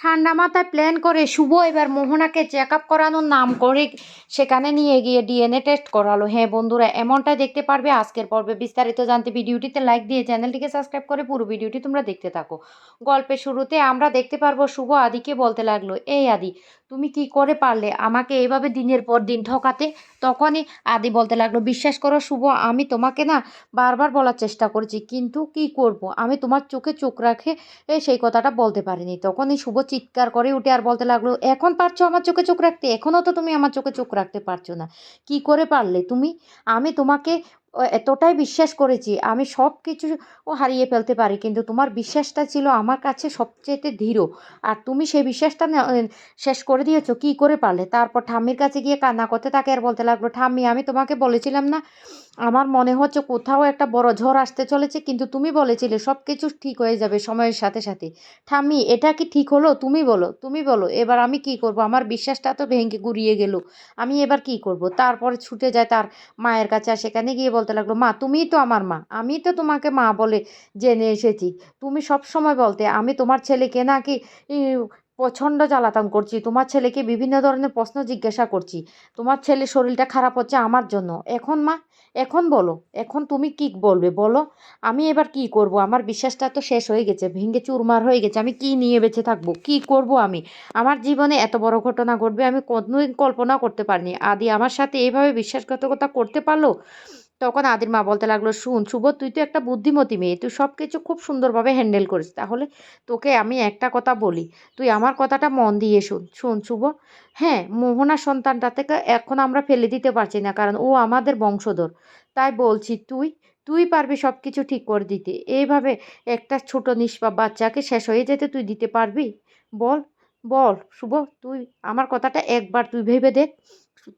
ঠান্ডা মাথায় প্ল্যান করে শুভ, এবার মোহনাকে চেক আপ করানোর নাম করে সেখানে নিয়ে গিয়ে ডিএনএ টেস্ট করালো। হ্যাঁ বন্ধুরা, এমনটাই দেখতে পারবে। আজকের পর্বে বিস্তারিত জানতে ভিডিওটিতে লাইক দিয়ে চ্যানেলটিকে সাবস্ক্রাইব করে পুরো ভিডিওটি তোমরা দেখতে থাকো। গল্পের শুরুতে আমরা দেখতে পারব শুভ আদিকে বলতে লাগল, এই আদি, তুমি কি করে পারলে আমাকে এইভাবে দিনের পর দিন ঠকাতে? তখনই আদি বলতে লাগল, বিশ্বাস করো শুভ, আমি তোমাকে না বারবার বলার চেষ্টা করেছি, কিন্তু কি করব? আমি তোমার চোখে চোখ রাখে সেই কথাটা বলতে পারিনি। তখনই শুভ চিৎকার করে উঠে আর বলতে লাগল, এখন পারছ আমার চোখে চোখ রাখতে? এখনও তো তুমি আমার চোখে চোখ রাখতে পারছ না। কি করে পারলে তুমি? আমি তোমাকে এতটাই বিশ্বাস করেছি, আমি সব কিছু ও হারিয়ে ফেলতে পারি, কিন্তু তোমার বিশ্বাসটা ছিল আমার কাছে সবচেয়ে দৃঢ় আর তুমি সেই বিশ্বাসটা শেষ করে দিয়েছ, কি করে পারলে? তারপর ঠাম্মির কাছে গিয়ে কান্না করতে তাকে আর বলতে লাগল, ঠাম্মি, আমি তোমাকে বলেছিলাম না, আমার মনে হচ্ছে কোথাও একটা বড় ঝড় আসতে চলেছে, কিন্তু তুমি বলেছিলে সব কিছু ঠিক হয়ে যাবে সময়ের সাথে সাথে। ঠাম্মি, এটা কি ঠিক হলো? তুমি বলো তুমি বলো, এবার আমি কি করব? আমার বিশ্বাসটা তো ভেঙে গুড়িয়ে গেল, আমি এবার কি করব? তারপরে ছুটে যায় তার মায়ের কাছে আর সেখানে গিয়ে বলতে লাগল, মা, তুমিই তো আমার মা আমি তো তোমাকে মা বলে জেনে এসেছি। তুমি সব সময় বলতে, আমি তোমার ছেলেকে নাকি প্রচণ্ড জ্বালাতন করছি, তোমার ছেলেকে বিভিন্ন ধরনের প্রশ্ন জিজ্ঞাসা করছি। তোমার ছেলে শরীরটা খারাপ হচ্ছে আমার জন্য। এখন মা, এখন বলো, এখন তুমি কি বলবে? বলো, আমি এবার কি করব? আমার বিশ্বাসটা তো শেষ হয়ে গেছে, ভেঙে চুরমার হয়ে গেছে, আমি কি নিয়ে বেঁচে থাকব? কি করব আমি? আমার জীবনে এত বড় ঘটনা ঘটবে, আমি কোনোদিন কল্পনা করতে পারিনি। আদি আমার সাথে এইভাবে বিশ্বাসঘাতকতা করতে পারল? তখন আদির মা বলতে লাগল, শুন, শুভ, তুই তো একটা বুদ্ধিমতী মেয়ে, তুই সব কিছু খুব সুন্দরভাবে হ্যান্ডেল করিস। তাহলে তোকে আমি একটা কথা বলি, তুই আমার কথাটা মন দিয়ে শুন। শুন, শুভ হ্যাঁ মোহনা সন্তানটা থেকে এখন আমরা ফেলে দিতে পারছি না, কারণ ও আমাদের বংশধর। তাই বলছি, তুই তুই পারবি সব কিছু ঠিক করে দিতে। এইভাবে একটা ছোট নিষ্পাপ বাচ্চাকে শেষ হয়ে যেতে তুই দিতে পারবি? বল বল, শুভ, তুই আমার কথাটা একবার তুই ভেবে দেখ।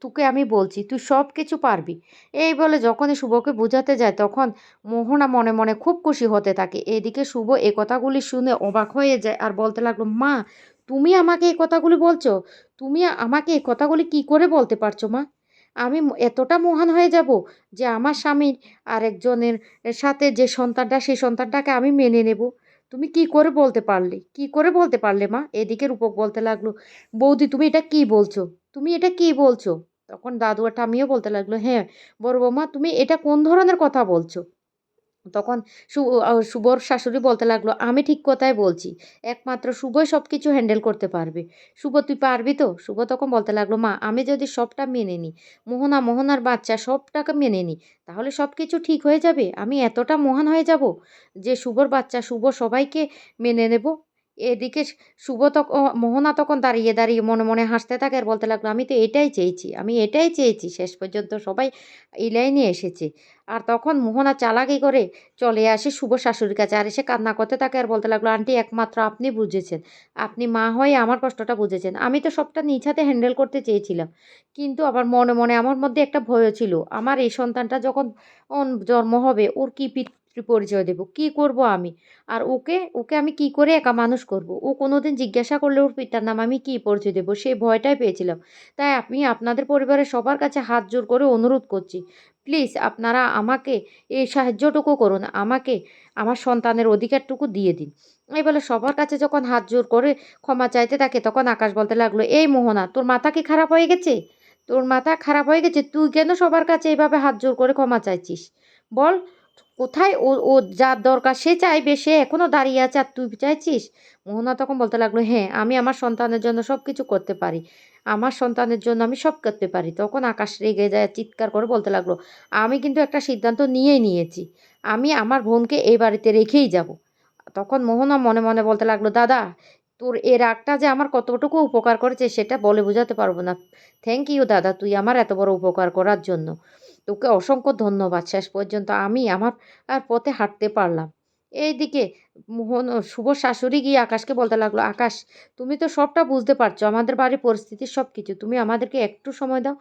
তোকে আমি বলছি, তুই সব কিছু পারবি। এই বলে যখনই শুভকে বোঝাতে যায়, তখন মোহনা মনে মনে খুব খুশি হতে থাকে। এদিকে শুভ এ কথাগুলি শুনে অবাক হয়ে যায় আর বলতে লাগল, মা, তুমি আমাকে এই কথাগুলি বলছো? তুমি আমাকে এই কথাগুলি কি করে বলতে পারছ, মা? আমি এতটা মহান হয়ে যাব যে আমার স্বামীর আরেকজনের সাথে যে সন্তানটা, সেই সন্তানটাকে আমি মেনে নেব। তুমি কি করে বলতে পারলে? কি করে বলতে পারলে মা? এদিকে রূপক বলতে লাগল, বৌদি, তুমি এটা কি বলছো? তুমি এটা কি বলছো? তখন দাদু আর ঠাম্মিও বলতে লাগল হ্যাঁ বড় বৌমা, তুমি এটা কোন ধরনের কথা বলছো? তখন শুভর শাশুড়ি বলতে লাগল, আমি ঠিক কথাই বলছি। একমাত্র শুভই সব কিছু হ্যান্ডেল করতে পারবে। শুভ, তুই পারবি তো? শুভ তখন বলতে লাগল, মা, আমি যদি সবটা মেনে নিই মোহনা, মোহনার বাচ্চা সবটাকে মেনে নিই তাহলে সব কিছু ঠিক হয়ে যাবে? আমি এতটা মহান হয়ে যাব যে শুভর বাচ্চা শুভ সবাইকে মেনে নেব? এদিকে শুভ তখন মোহনা তখন দাঁড়িয়ে দাঁড়িয়ে মনে মনে হাসতে থাকে আর বলতে লাগল, আমি তো এটাই চেয়েছি, আমি এটাই চেয়েছি, শেষ পর্যন্ত সবাই এই লাইনে এসেছে। আর তখন মোহনা চালাকি করে চলে আসে শুভ শাশুড়ির কাছে আর এসে কান্না করতে থাকে আর বলতে লাগল, আন্টি, একমাত্র আপনি বুঝেছেন, আপনি মা হয়ে আমার কষ্টটা বুঝেছেন। আমি তো সবটা নিজ হাতে হ্যান্ডেল করতে চেয়েছিলাম, কিন্তু আবার মনে মনে আমার মধ্যে একটা ভয়ও ছিল। আমার এই সন্তানটা যখন জন্ম হবে, ওর কী পরিচয় দেবো। কী করব আমি? আর ওকে ওকে আমি কি করে একা মানুষ করব? ও কোনোদিন জিজ্ঞাসা করলে ওর পিতার নাম আমি কী পরিচয় দেবো? সেই ভয়টাই পেয়েছিলাম। তাই আমি আপনাদের পরিবারের সবার কাছে হাত জোর করে অনুরোধ করছি, প্লিজ আপনারা আমাকে এই সাহায্যটুকু করুন। আমাকে, আমার সন্তানের অধিকারটুকু দিয়ে দিন। এই বলে সবার কাছে যখন হাত জোর করে ক্ষমা চাইতে থাকে, তখন আকাশ বলতে লাগল, এই মোহনা, তোর মাথা কি খারাপ হয়ে গেছে? তোর মাথা খারাপ হয়ে গেছে? তুই কেন সবার কাছে এইভাবে হাত জোর করে ক্ষমা চাইছিস? বল কোথায় ও ও যার দরকার সে চাইবে, সে এখনও দাঁড়িয়ে আছে আর তুই চাইছিস? মোহনা তখন বলতে লাগল হ্যাঁ আমি আমার সন্তানের জন্য সব কিছু করতে পারি। আমার সন্তানের জন্য আমি সব করতে পারি। তখন আকাশ রেগে যায়, চিৎকার করে বলতে লাগল, আমি কিন্তু একটা সিদ্ধান্ত নিয়েই নিয়েছি। আমি আমার বোনকে এই বাড়িতে রেখেই যাব। তখন মোহনা মনে মনে বলতে লাগল, দাদা, তোর এ রাগটা যে আমার কতটুকু উপকার করেছে, সেটা বলে বোঝাতে পারব না। থ্যাংক ইউ দাদা, তুই আমার এত বড় উপকার করার জন্য। তোকে অসংখ্য ধন্যবাদ। শেষ পর্যন্ত আমি আমার, আর পথে হাঁটতে পারলাম। এইদিকে মোহন শুভ শাশুড়ি গিয়ে আকাশকে বলতে লাগল, আকাশ, তুমি তো সবটা বুঝতে পারছ। আমাদের বাড়ির পরিস্থিতি সব কিছু তুমি আমাদেরকে একটু সময় দাও,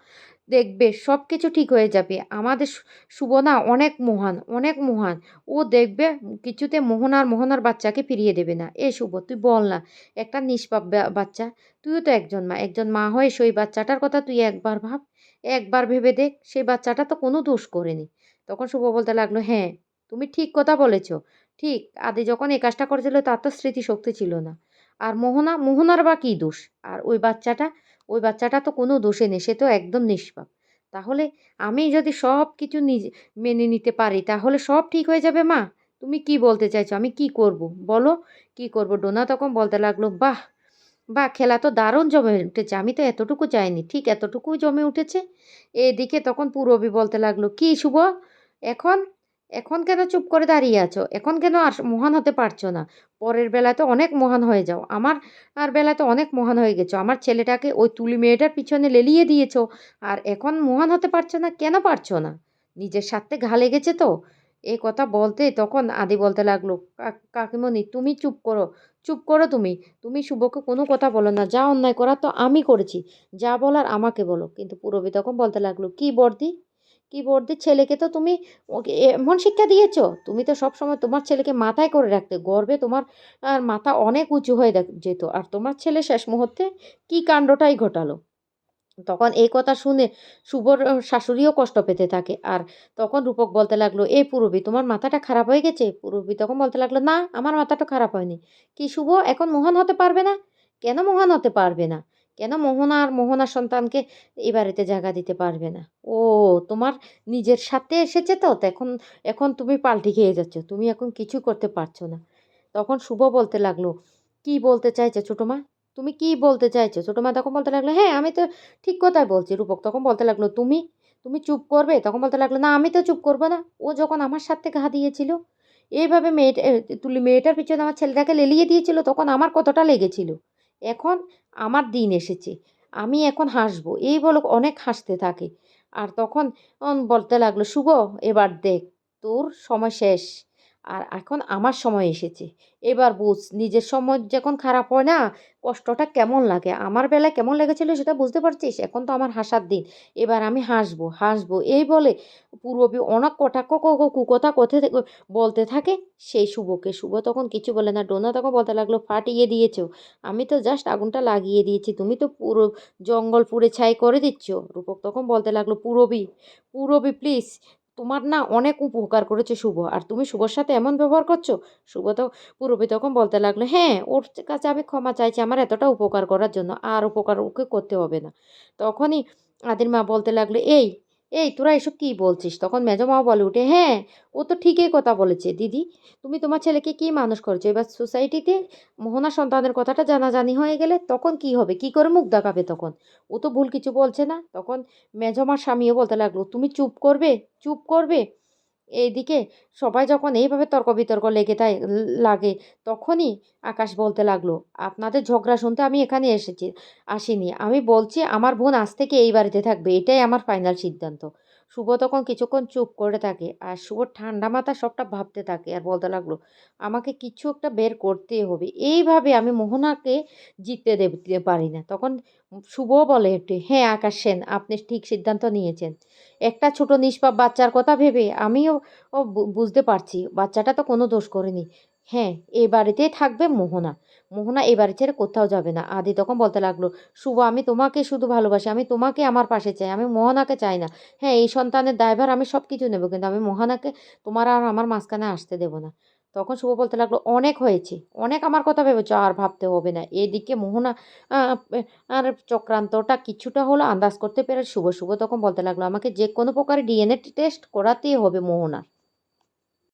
দেখবে সব কিছু ঠিক হয়ে যাবে। আমাদের শু- শুভ না অনেক মহান অনেক মহান। ও দেখবে কিছুতে মোহনার মোহনার বাচ্চাকে ফিরিয়ে দেবে না। এ শুভ, তুই বল না, একটা নিষ্পাপ বাচ্চা। তুইও তো একজন মা। একজন মা হয়ে সেই বাচ্চাটার কথা তুই একবার ভাব। একবার ভেবে দেখ, সেই বাচ্চাটা তো কোনো দোষ করেনি। তখন শুভ বলতে লাগল হ্যাঁ তুমি ঠিক কথা বলেছ। ঠিক, আদি যখন এই কাজটা করেছিল, তার তো স্মৃতিশক্তি ছিল না। আর মোহনা, মোহনার বা কী দোষ? আর ওই বাচ্চাটা ওই বাচ্চাটা তো কোনো দোষে নেই, সে তো একদম নিষ্পাপ। তাহলে আমি যদি সব কিছু নিজে, মেনে নিতে পারি, তাহলে সব ঠিক হয়ে যাবে, মা? তুমি কি বলতে চাইছো? আমি কি করব? বলো, কি করব? ডোনা তখন বলতে লাগল, বাহ বাহ খেলা তো দারুণ জমে উঠেছে, আমি তো এতটুকু চাইনি ঠিক এতটুকুই জমে উঠেছে। এদিকে তখন পূরবী বলতে লাগল, কি শুভ? এখন? এখন কেন চুপ করে দাঁড়িয়ে আছো? এখন কেন আর মহান হতে পারছ না? পরের বেলায় তো অনেক মহান হয়ে যাও। আমার আর বেলায় তো অনেক মহান হয়ে গেছো। আমার ছেলেটাকে ওই তুলি মেয়েটার পিছনে লেলিয়ে দিয়েছ। আর এখন মহান হতে পারছ না? কেন পারছ না? নিজের স্বার্থে ঘা লেগেছে তো? এই কথা বলতে তখন আদি বলতে লাগল "কাক- কাকিমণি, তুমি চুপ করো চুপ করো তুমি। তুমি শুভকে কোনো কথা বলো না, যা অন্যায় করা তো আমি করেছি। যা বলার আমাকে বলো। কিন্তু পূরবী তখন বলতে লাগল, কি বর্দি? কি বর্দি ছেলেকে তো তুমি এমন শিক্ষা দিয়েছ? তুমি তো সব সময় তোমার ছেলেকে মাথায় করে রাখতে, গর্বে তোমার মাথা অনেক উঁচু হয়ে যেত। আর তোমার ছেলে শেষ মুহূর্তে কি কাণ্ডটাই ঘটালো? তখন এই কথা শুনে শুভর শাশুড়িও কষ্ট পেতে থাকে। আর তখন রূপক বলতে লাগল, এই পূরবী, তোমার মাথাটা খারাপ হয়ে গেছে? পূরবী তখন বলতে লাগল, না, আমার মাথাটা খারাপ হয়নি। কি শুভ? এখন মহান হতে পারবে না? কেন মহান হতে পারবে না? কেন মোহনা আর মোহনার সন্তানকে এই বাড়িতে জায়গা দিতে পারবে না? ও, তোমার নিজের সাথে এসেছে তো এখন এখন তুমি পাল্টি খেয়ে যাচ্ছ। তুমি এখন কিছু করতে পারছ না। তখন শুভ বলতে লাগল, কি বলতে চাইছে ছোটো মা? তুমি কি বলতে চাইছো? ছোটো মা তখন বলতে লাগল হ্যাঁ আমি তো ঠিক কথাই বলছি। রূপক তখন বলতে লাগল, তুমি তুমি চুপ করবে? তখন বলতে লাগল, না, আমি তো চুপ করব না। ও যখন আমার সাথে ঘা দিয়েছিল, এইভাবে মেয়েটা তুলি, মেয়েটার পিছনে আমার ছেলেটাকে লেলিয়ে দিয়েছিল, তখন আমার কতটা লেগেছিল? এখন আমার দিন এসেছে, আমি এখন হাসবো। এই বলে অনেক হাসতে থাকে। আর তখন বলতে লাগল, শুভ, এবার দেখ, তোর সময় শেষ। আর এখন আমার সময় এসেছে। এবার বুঝ, নিজের সময় যখন খারাপ হয় না, কষ্টটা কেমন লাগে? আমার বেলায় কেমন লেগেছিল সেটা বুঝতে পারছিস? এখন তো আমার হাসার দিন। এবার আমি হাসবো হাসবো। এই বলে পূর্ববী অনেক কটাক্ষ কুকথা কথে বলতে থাকে সেই শুভকে। শুভ তখন কিছু বলে না। ডোনা তখন বলতে লাগল, ফাটিয়ে দিয়েছ। আমি তো জাস্ট আগুনটা লাগিয়ে দিয়েছি। তুমি তো পুরো জঙ্গল পুড়ে ছাই করে দিচ্ছ। রূপক তখন বলতে লাগল পূরবী পূরবী প্লিজ তোমার না অনেক উপকার করেছে শুভ। আর তুমি শুভর সাথে এমন ব্যবহার করছ? শুভ তো পুরবী তখন বলতে লাগল হ্যাঁ ওর কাছে আমি ক্ষমা চাইছি আমার এতটা উপকার করার জন্য, আর উপকার ওকে করতে হবে না। তখনই আদির মা বলতে লাগল, এই এই তোরা এসব কী বলছিস? তখন মেজমাও বলে উঠে হ্যাঁ ও তো ঠিকই কথা বলেছে, দিদি। তুমি তোমার ছেলেকে কি মানুষ করছ? এবার সোসাইটিতে মোহনা সন্তানের কথাটা জানাজানি হয়ে গেলে তখন কি হবে? কি করে মুখ দেখাবে তখন? ও তো ভুল কিছু বলছে না। তখন মেজমার স্বামীও বলতে লাগল, তুমি চুপ করবে? চুপ করবে? এইদিকে সবাই যখন এইভাবে তর্ক বিতর্ক লেগে তাই লাগে, তখনই আকাশ বলতে লাগল, আপনাদের ঝগড়া শুনতে আমি এখানে এসেছি, আসিনি। আমি বলছি আমার বোন আজ থেকে এই বাড়িতে থাকবে, এটাই আমার ফাইনাল সিদ্ধান্ত। শুভ তখন কিছুক্ষণ চুপ করে থাকে আর শুভ ঠান্ডা মাথা সবটা ভাবতে থাকে আর বলতে লাগল, আমাকে কিছু একটা বের করতেই হবে। এইভাবে আমি মোহনাকে জিততে দিতে পারি না। তখন শুভ বলে একটু হ্যাঁ আকাশ সেন, আপনি ঠিক সিদ্ধান্ত নিয়েছেন। একটা ছোট নিষ্পাপ বাচ্চার কথা ভেবে আমিও ও বুঝতে পারছি, বাচ্চাটা তো কোনো দোষ করেনি। হ্যাঁ এই বাড়িতেই থাকবে মোহনা। মোহনা এই বাড়ি ছেড়ে কোথাও যাবে না। আদি তখন বলতে লাগল, শুভ, আমি তোমাকে শুধু ভালোবাসি, আমি তোমাকে আমার পাশে চাই, আমি মোহনাকে চাই না। হ্যাঁ এই সন্তানের দায়ভার আমি সব কিছু নেব, কিন্তু আমি মোহনাকে তোমার আর আমার মাঝখানে আসতে দেবো না। তখন শুভ বলতে লাগল, অনেক হয়েছে, অনেক আমার কথা ভেবেছ, আর ভাবতে হবে না। এদিকে মোহনা আর চক্রান্তটা কিছুটা হলো আন্দাজ করতে পেরে শুভ শুভ তখন বলতে লাগল, আমাকে যে কোনো প্রকারে ডিএনএ টেস্ট করাতেই হবে মোহনার।